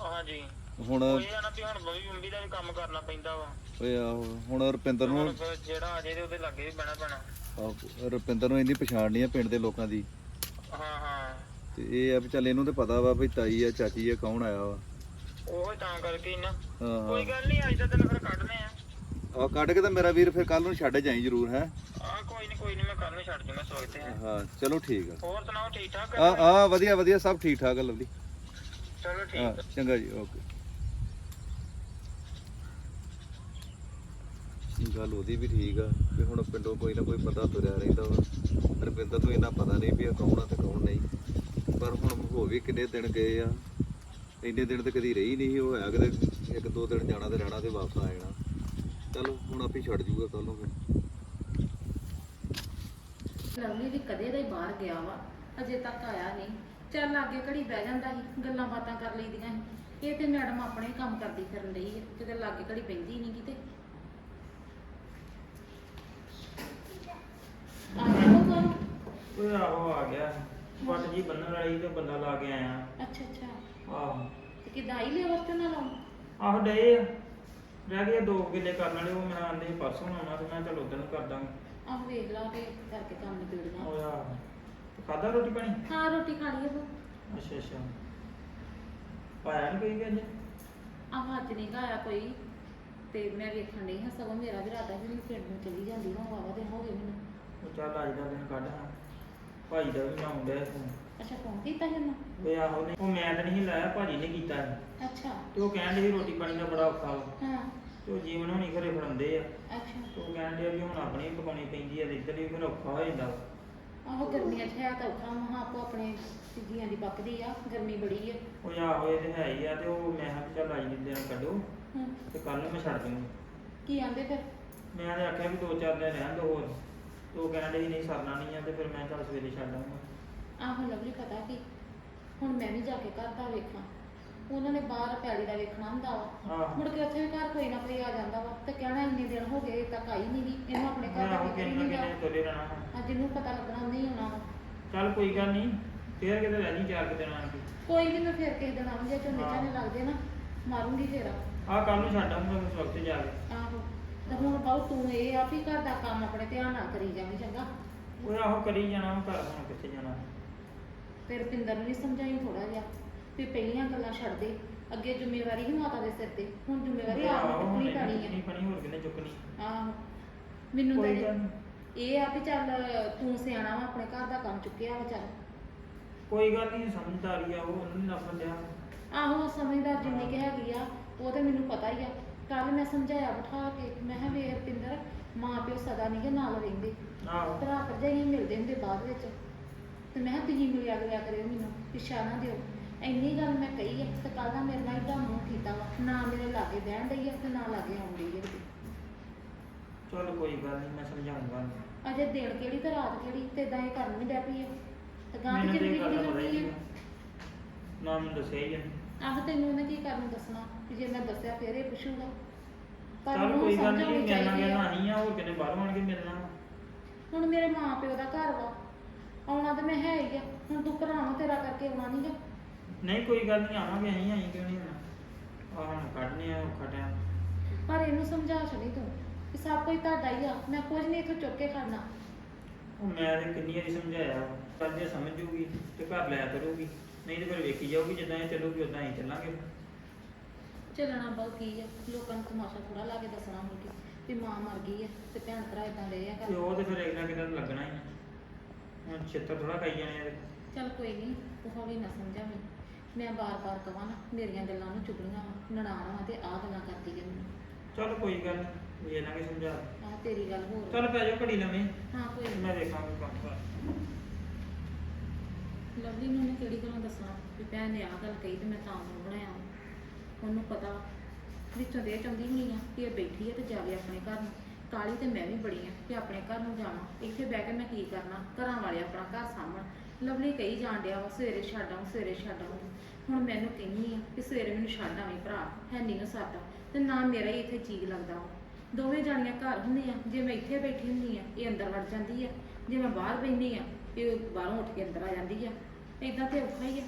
ਹਾਂਜੀ। ਹੁਣ ਕੋਈ ਆ ਨਾ ਵੀ ਹੁਣ ਬੰਬੀ ਬੰਬੀ ਦਾ ਵੀ ਕੰਮ ਕਰਨਾ ਪੈਂਦਾ ਵਾ। ਓਏ ਆਹੋ ਹੁਣ ਰੁਪਿੰਦਰ ਨੂੰ ਹੁਣ ਫਿਰ ਜਿਹੜਾ ਆ ਜੇ ਤੇ ਉਹਦੇ ਲੱਗੇ ਵੀ ਬਹਿਣਾ ਪੈਣਾ। ਆਹੋ, ਰੁਪਿੰਦਰ ਨੂੰ ਇੰਨੀ ਪਛਾਣ ਨਹੀਂ ਆ ਪਿੰਡ ਦੇ ਲੋਕਾਂ ਦੀ। ਹਾਂ ਹਾਂ। ਤੇ ਇਹ ਆ ਵੀ ਚੱਲ ਇਹਨੂੰ ਤੇ ਪਤਾ ਵਾ ਵੀ ਤਾਈ ਆ ਚਾਚੀ ਆ ਕੌਣ ਆਇਆ ਵਾ। ਉਹ ਤਾਂ ਕਰਕੇ ਹੀ ਨਾ। ਹਾਂ ਕੋਈ ਗੱਲ ਨਹੀਂ ਅੱਜ ਦਾ ਦਿਨ ਫਿਰ ਕੱਢਨੇ ਆ। ਆ ਕੱਢ ਕੇ ਤਾਂ ਮੇਰਾ ਵੀਰ ਫਿਰ ਕੱਲ ਨੂੰ ਛੱਡ ਜਾਈ ਜਰੂਰ ਹੈ। ਆ ਕੋਈ ਨਹੀਂ ਕੋਈ ਨਹੀਂ ਮੈਂ ਕੱਲ ਨੂੰ ਛੱਡ ਜੂੰਗਾ ਸੋਚਦੇ ਆ ਹਾਂ। ਚਲੋ ਠੀਕ ਆ। ਹੋਰ ਸੁਣਾਓ ਠੀਕ ਠਾਕ ਆ? ਆ ਵਧੀਆ ਵਧੀਆ ਸਭ ਠੀਕ ਠਾਕ ਆ ਲਵਲੀ। ਚਲੋ ਠੀਕ ਹਾਂ ਚੰਗਾ ਜੀ ਓਕੇ। ਗੱਲ ਉਹਦੀ ਵੀ ਠੀਕ ਆ ਵੀ ਹੁਣ ਪਿੰਡੋਂ ਕੋਈ ਨਾ ਕੋਈ ਬੰਦਾ ਤੁਰਿਆ ਰਹਿੰਦਾ ਵਾ। ਰੁਪਿੰਦਰ ਨੂੰ ਇੰਨਾ ਪਤਾ ਨਹੀਂ ਵੀ ਇਹ ਕੌਣ ਆ ਤੇ ਕੌਣ ਨਹੀਂ। ਪਰ ਹੁਣ ਹੋ ਵੀ ਕਿੰਨੇ ਦਿਨ ਗਏ ਆ। ਇੰਨੇ ਦਿਨ ਤੇ ਕਦੀ ਰਹੀ ਨਹੀਂ ਉਹ ਹੋਇਆ ਕਿਤੇ ਇੱਕ ਦੋ ਦਿਨ ਜਾਣਾ ਤੇ ਰਹਿਣਾ ਤੇ ਵਾਪਸ ਆ ਜਾਣਾ। ਚਲੋ ਹੁਣ ਆਪੇ ਛੱਡ ਜੂਗਾ ਕੱਲ ਨੂੰ ਫਿਰ। ਲਵਲੀ ਵੀ ਕਦੇ ਦਾ ਹੀ ਬਾਹਰ ਗਿਆ ਵਾ ਅਜੇ ਤੱਕ ਆਇਆ ਨਹੀਂ। ਚੱਲ ਅੱਗੇ ਘੜੀ ਬਹਿ ਜਾਂਦਾ ਸੀ ਗੱਲਾਂ ਬਾਤਾਂ ਕਰ ਲਈਦੀਆਂ ਸੀ। ਇਹ ਤੇ ਮੈਡਮ ਆਪਣੇ ਹੀ ਕੰਮ ਕਰਦੀ ਫਿਰਨ ਲਈ ਹੈ ਕਿਤੇ ਲਾਗੇ ਘੜੀ ਪੈਂਦੀ ਨਹੀਂ ਕਿਤੇ। ਆ ਗਿਆ ਉਹ ਘਰੋਂ? ਓਏ ਆਹੋ ਆ ਗਿਆ। ਵੱਟ ਜੀ ਬੰਨਣ ਵਾਲੀ ਤੇ ਬੰਦਾ ਲਾ ਕੇ ਆਇਆ। ਅੱਛਾ ਅੱਛਾ। ਆਹੋ। ਤੇ ਕਿਦਾਂ ਆਈ ਲੇਬਰ ਤੇ ਨਾਲ ਆਉਣ? ਆਹੋ ਡੇ ਰਹਿ ਗਏ ਦੋ ਕਿੱਲੇ ਕਰਨ ਵਾਲੇ ਉਹ ਮੇਰਾ ਆਂਦੇ ਪਰਸੋਂ ਨੂੰ ਆਉਣਾ ਤੇ ਮੈਂ ਚਲ ਉਦੋਂ ਕਰ ਦਾਂਗੇ। ਆਹ ਵੇਖ ਲਾ ਤੇ ਕਰਕੇ ਕੰਮ ਨਿਬੇੜਨਾ ਓਏ ਆਹੋ ਖਾਦਾ ਰੋਟੀ ਪਾਣੀ? ਹਾਂ ਰੋਟੀ ਖਾ ਲਈ ਉਹ ਅੱਛਾ ਅੱਛਾ। ਪਾਇਆ ਨਹੀਂ ਕੋਈ ਗੱਲ ਆਹ ਅੱਜ ਨਹੀਂ ਗਾਇਆ ਕੋਈ। ਤੇ ਮੈਂ ਵੇਖਣ ਨਹੀਂ ਹਾਂ ਸਗੋਂ ਮੇਰਾ ਵੀ ਇਰਾਦਾ ਸੀ ਮੈਂ ਪਿੰਡ ਨੂੰ ਚਲੀ ਜਾਂਦੀ ਹਾਂ ਵਾਵਾ ਦਿਨ ਹੋ ਗਏ ਮੈਨੂੰ। ਉਹ ਚੱਲ ਅੱਜ ਦਾ ਦਿਨ ਕੱਢ ਹਾਂ। ਭਾਈ ਦਾ ਵੀ ਨਾਮ ਡਿਆ ਫੋਨ। ਅੱਛਾ ਫੋਨ ਕੀਤਾ ਸੀ ਉਹਨੂੰ? ਉਹ ਆਹੋ ਨਹੀਂ ਉਹ ਮੈਂ ਤਾਂ ਨਹੀਂ ਲਾਇਆ ਭਾਜੀ ਨੇ ਕੀਤਾ। ਸੀ। ਅੱਛਾ। ਤੇ ਉਹ ਕਹਿਣ ਦੇ ਰੋਟੀ ਪਾਣੀ ਦਾ ਬੜਾ ਔਖਾ ਵਾ। ਹਾਂ। ਤੇ ਉਹ ਜੀਵਨ ਹੋਣੀ ਘਰੇ ਫੜਾਉਂਦੇ ਆ। ਅੱਛਾ। ਤੇ ਉਹ ਵੀ ਹੁਣ ਆਪਣੀ ਵੀ ਪਕਾਉਣੀ ਪੈਂਦੀ ਆ ਤੇ ਇੱਧਰ ਵੀ ਫਿਰ ਔਖਾ ਹੋ ਜਾਂਦਾ ਵਾ। ਆਹੋ ਗਰਮੀਆਂ 'ਚ ਹੈ ਤਾਂ ਔਖਾ ਮਹਾ ਆਪੋ ਆਪਣੇ ਸਿੱਧੀਆਂ ਦੀ ਪੱਕਦੀ ਆ ਗਰਮੀ ਬੜੀ ਆ। ਉਹ ਆਹੋ ਇਹ ਤੇ ਹੈ ਹੀ ਆ ਤੇ ਉਹ ਮੈਂ ਕਿਹਾ ਵੀ ਚੱਲ ਅੱਜ ਦੇ ਦਿਨ ਕੱਢੋ ਹੂੰ। ਤੇ ਕੱਲ ਨੂੰ ਮੈਂ ਛੱਡ ਦੂੰਗੀ ਕੀ ਆਂਦੇ ਫਿਰ? ਮੈਂ ਤੇ ਆਖਿਆ ਵੀ ਦੋ ਚਾਰ ਦਿਨ ਰਹਿਣ ਦੋ ਹੋਰ। ਤੇ ਉਹ ਕਹਿਣ ਦੇ ਨਹੀਂ ਸਰਨਾ ਨਹੀਂ ਆ ਤੇ ਫਿਰ ਮੈਂ ਚੱਲ ਸਵੇਰੇ ਛੱਡ ਆਊਂਗਾ। ਆਹੋ ਲਵਲੀ ਪਤਾ ਕੀ ਹੁਣ ਮੈਂ ਵੀ ਜਾ ਕੇ ਘਰ ਦਾ ਵੇਖਾਂ। ਉਹਨਾਂ ਨੇ ਬਾਹਰ ਪੈਲੀ ਦਾ ਵੇਖਣਾ ਹੁੰਦਾ ਵਾ। ਆਹੋ ਮੁੜ ਕੇ ਉੱਥੇ ਵੀ ਘਰ ਕੋਈ ਨਾ ਕੋਈ ਆ ਜਾਂਦਾ ਵਾ ਤੇ ਕਹਿਣਾ ਇੰਨੇ ਦਿਨ ਹੋ ਗਏ ਤੱਕ ਆਈ ਨਹੀਂ ਗਈ ਇਹਨੂੰ ਆਪਣੇ ਘਰ ਦਾ ਹੀ ਕਿੰਨਾ ਨਹੀਂ ਕਿੰਨੇ ਤੁਰੇ ਰਹਿਣਾ ਵਾ। ਅੱਜ ਜਿਹਨੂੰ ਪਤਾ ਲੱਗਣਾ ਨਹੀਂ ਹੋਣਾ ਵਾ। ਚੱਲ ਕੋਈ ਗੱਲ ਨਹੀਂ ਫੇਰ ਕਿਤੇ ਰਹਿ ਜੀ ਚਾਰ ਕੁ ਦਿਨ ਆਣ ਕੇ। ਕੋਈ ਨਹੀਂ ਮੈਂ ਫਿਰ ਕਿਸੇ ਦਿਨ ਆਉਂਗੀ ਝੋਨੇ ਹਾਂ। ਝਾਨੇ ਲੱਗਦੇ ਨਾ ਮਾਰੂੰਗੀ ਫੇਰ ਆਹ ਕੱਲ ਨੂੰ ਛੱਡ ਆਊਂਗਾ ਉਸ ਵਕਤ ਜਾ ਕੇ। ਆਹੋ ਤੇ ਹੁਣ ਬਹੁ ਤੂੰ ਇਹ ਆ ਵੀ ਘਰ ਦਾ ਕੰਮ ਆਪਣੇ ਧਿਆਨ ਨਾਲ ਕਰੀ ਜਾਵੀਂ ਚੰਗਾ। ਉਹ ਆਹੋ ਕਰੀ ਜਾਣਾ ਘਰ ਹੁਣ ਕਿੱਥੇ ਜਾਣਾ। ਫਿਰ ਪਿੰਦਰ ਨੂੰ ਵੀ ਸਮਝਾਈ ਥੋੜਾ ਜਿਹਾ ਵੀ ਪਹਿਲੀਆਂ ਗੱਲਾਂ ਛੱਡ ਦੇ। ਅੱਗੇ ਜ਼ਿੰਮੇਵਾਰੀ ਹੀ ਮਾਤਾ ਦੇ ਸਿਰ ਤੇ। ਹੁਣ ਜ਼ਿੰਮੇਵਾਰੀ ਆਪ ਨੂੰ ਚੁੱਕਣੀ ਪੈਣੀ ਨਹੀਂ ਹੈ। ਪਣੀ ਹੋਰ ਕਿਨੇ ਚੁੱਕਣੀ? ਆਹੋ। ਮੈਨੂੰ ਤਾਂ ਕੋਈ ਗੱਲ ਨੀ। ਇਹ ਆ ਵੀ ਚੱਲ ਤੂੰ ਸਿਆਣਾ ਵਾ ਆਪਣੇ ਘਰ ਦਾ ਕੰਮ ਚੁੱਕਿਆ ਵਾ ਚੱਲ। ਕੋਈ ਗੱਲ ਨਹੀਂ ਸਮਝਦਾਰੀ ਆ ਉਹ ਉਹਨੂੰ ਨਹੀਂ ਲੱਭਣ ਡਿਆ ਆਹੋ ਸਮਝਦਾਰ ਜਿੰਨੀ ਕਿ ਹੈਗੀ ਆ ਉਹ ਤੇ ਮੈਨੂੰ ਪਤਾ ਹੀ ਆ। ਕੱਲ ਮੈਂ ਸਮਝਾਇਆ ਬਿਠਾ ਕੇ ਮੈਂ ਕਿਹਾ ਵੇਖ ਪਿੰਦਰ ਮਾਂ ਪਿਓ ਸਦਾ ਨਹੀਂ ਨਾਲ ਰਹਿੰਦੇ। ਆਹੋ। ਭਰਾ ਭਰਜਾਈਆਂ ਮਿਲਦੇ ਹੁੰਦੇ ਬਾਅਦ ਵਿੱਚ। ਤੇ ਮੈਂ ਕਿਹਾ ਤੁਸੀਂ ਮਿਲਿਆ ਕਰਿਆ ਕਰਿਓ ਮੈਨੂੰ ਪਿੱਛਾ ਨਾ ਦਿਓ। ਇੰਨੀ ਗੱਲ ਮੈਂ ਕਹੀ ਆ ਤੇ ਕੱਲ ਦਾ ਮੇਰੇ ਨਾਲ ਏਡਾ ਮੂੰਹ ਕੀਤਾ ਵਾ ਨਾ ਮੇਰੇ ਲਾਗੇ ਬਹਿਣ ਡਈ ਆ ਤੇ ਨਾ ਲਾਗੇ ਆਉਣ ਡਈ ਕਿਤੇ। ਚਲ ਕੋਈ ਗੱਲ ਨਹੀਂ ਮੈਂ ਸਮਝਾਉਂਗਾ ਅਜੇ ਦਿਨ ਕਿਹੜੀ ਤੇ ਰਾਤ ਕਿਹੜੀ ਤੇ ਇਦਾਂ ਇਹ ਕਰਨ ਵੀ ਡੈ ਪਈ ਆ। ਤੇ ਗਾਂ ਮੈਨੂੰ ਤੇ ਜ਼ਿੰਦਗੀ ਗੱਲ ਪਤਾ ਹੀ ਨਹੀਂ ਨਾ ਮੈਨੂੰ ਦੱਸਿਆ ਹੀ ਨਹੀਂ ਆਹ ਤੈਨੂੰ ਉਹਨੇ ਕੀ ਕਰਨ ਦੱਸਣਾ ਵੀ ਜੇ ਮੈਂ ਦੱਸਿਆ ਫੇਰ ਇਹ ਪੁੱਛੂਗਾ। ਪਰ ਚਲ ਉਹਨੂੰ ਕੋਈ ਗੱਲ ਨਹੀਂ ਆਉਣੀ ਮਿਲਣਾ ਚਾਹੀਦੀ ਨਹੀਂ ਆ ਹੋਰ ਕਿਨੇ ਬਾਹਰੋਂ ਆਣ ਕੇ ਮਿਲਣਾ। ਹੁਣ ਮੇਰੇ ਮਾਂ ਪਿਓ ਦਾ ਘਰ ਵਾ ਆਉਣਾ ਤੇ ਮੈਂ ਹੈ ਹੀ ਆ। ਹੁਣ ਤੂੰ ਭਰਾ ਨੂੰ ਤੇਰਾ ਕਰਕੇ ਆਉਣਾ ਨਹੀਂ ਗਾ। ਨਹੀਂ ਕੋਈ ਗੱਲ ਨਹੀਂ ਆਵਾਂਗੇ ਅਸੀਂ ਆਈ ਕਿਉਂ ਨਹੀਂ ਆਉਣਾ? ਆ ਹੁਣ ਕੱਢਨੇ ਆ ਔਖਾ ਟਾਈਮ ਪਰ ਇਹਨੂੰ ਸਮਝਾ ਛੜੀ ਤੂੰ ਕਿ ਸਭ ਕੁਝ ਤੁਹਾਡਾ ਹੀ ਆ। ਮੈਂ ਕੁਝ ਨਹੀਂ ਇੱਥੋਂ ਚੁੱਕ ਕੇ ਖੜਨਾ। ਉਹ ਮੈਂ ਤੇ ਕਿੰਨੀ ਵਾਰੀ ਸਮਝਾਇਆ ਪਰ ਜੇ ਸਮਝ ਜੂਗੀ ਤੇ ਘਰ ਲਿਆ ਕਰੂਗੀ ਨਹੀਂ ਤੇ ਫਿਰ ਵੇਖੀ ਜਾਊਗੀ ਜਿੱਦਾਂ ਇਹ ਚੱਲੂਗੀ ਉਦਾਂ ਹੀ ਚੱਲਾਂਗੇ। ਚੱਲਣਾ ਬਹੁਤ ਕੀ ਆ। ਲੋਕਾਂ ਨੂੰ ਤਮਾਸ਼ਾ ਥੋੜਾ ਲਾ ਕੇ ਦੱਸਣਾ ਮੁੜ ਕੇ ਵੀ ਮਾਂ ਮਰ ਗਈ ਆ ਤੇ ਭੈਣ ਭਰਾ ਇਦਾਂ ਰਹੇ ਆ ਤੇ ਕਰ ਉਹ ਤੇ ਫਿਰ ਇੱਕ ਨਾ ਕਿਤੇ ਲੱਗਣਾ ਹੀ ਆ। ਹੁਣ ਛਿੱਤਰ ਥੋੜਾ ਖਾਈ ਜਾਣੇ ਆ ਇਹਦੇ। ਚੱਲ ਕੋਈ ਨਹੀਂ ਤੂੰ ਹੌਲੀ ਨਾ ਸਮਝਾਵੀਂ। ਮੈਂ ਬਾਰ-ਬਾਰ ਕਹਾਂ ਨਾ ਮੇਰੀਆਂ ਗੱਲਾਂ ਨੂੰ ਚੁਗਲੀਆਂ ਵਾ ਨਨਾਣ ਵਾ ਤੇ ਆਹ ਗੱਲਾਂ ਕਰਦੀ ਆ। ਮੈਨੂੰ ਚੱਲ ਕੋਈ ਗੱਲ ਨਾ ਕਿ ਸਮਝਾ। ਆਹ ਤੇਰੀ ਗੱਲ ਹੋਰ। ਚੱਲ ਪੈ ਜਾਓ ਘੜੀ ਲੰਮੇ ਹਾਂ ਕੋਈ ਨੀ। ਮੈਂ ਦੇਖਾਂਗਾ ਕੰਮ ਕਰ। ਲਵਲੀ ਨੂੰ ਉਹਨੇ ਕਿਹੜੀ ਗੱਲਾਂ ਦੱਸਣਾ ਵੀ ਭੈਣ ਨੇ ਆਹ ਗੱਲ ਕਹੀ ਤੇ ਮੈਂ ਤਾਂ ਨੂੰ ਬਣਾਇਆ ਉਹਨੂੰ ਪਤਾ ਵਿੱਚੋਂ ਦੇ ਚਾਹੁੰਦੀ ਹੋਣੀ ਆ ਕਿ ਇਹ ਬੈਠੀ ਆ ਤੇ ਜਾਵੇ ਆਪਣੇ ਘਰ ਨੂੰ। ਕਾਲੀ ਤੇ ਮੈਂ ਵੀ ਬੜੀ ਆ ਕਿ ਆਪਣੇ ਘਰ ਨੂੰ ਜਾਣਾ ਇੱਥੇ ਬਹਿ ਕੇ ਮੈਂ ਕੀ ਕਰਨਾ? ਘਰਾਂ ਵਾਲੇ ਆਪਣਾ ਘਰ ਸਾਂਭਣ। ਲਵਲੀ ਕਹੀ ਜਾਣ ਡਿਆ ਵਾ, ਸਵੇਰੇ ਛੱਡ ਆਊਂ, ਸਵੇਰੇ ਛੱਡ ਹੁਣ ਮੈਨੂੰ ਕਹਿੰਦੀ ਆ ਕਿ ਸਵੇਰੇ ਮੈਨੂੰ ਛੱਡ ਆਵੀਂ ਭਰਾ, ਹੈ ਨਹੀਂ ਨਾ ਸਾਡਾ ਤੇ ਨਾ ਮੇਰਾ ਹੀ ਇੱਥੇ ਜੀਅ ਲੱਗਦਾ ਵਾ। ਦੋਵੇਂ ਜਾਣੀਆਂ ਘਰ ਹੁੰਦੀਆਂ। ਜੇ ਮੈਂ ਇੱਥੇ ਬੈਠੀ ਹੁੰਦੀ ਆ, ਇਹ ਅੰਦਰ ਵੜ ਜਾਂਦੀ ਆ। ਜੇ ਮੈਂ ਬਾਹਰ ਬੈਠੀ ਆ, ਇਹ ਬਾਹਰੋਂ ਉੱਠ ਕੇ ਅੰਦਰ ਆ ਜਾਂਦੀ ਆ। ਇਦਾਂ ਤੇ ਔਖਾ ਹੀ ਆ।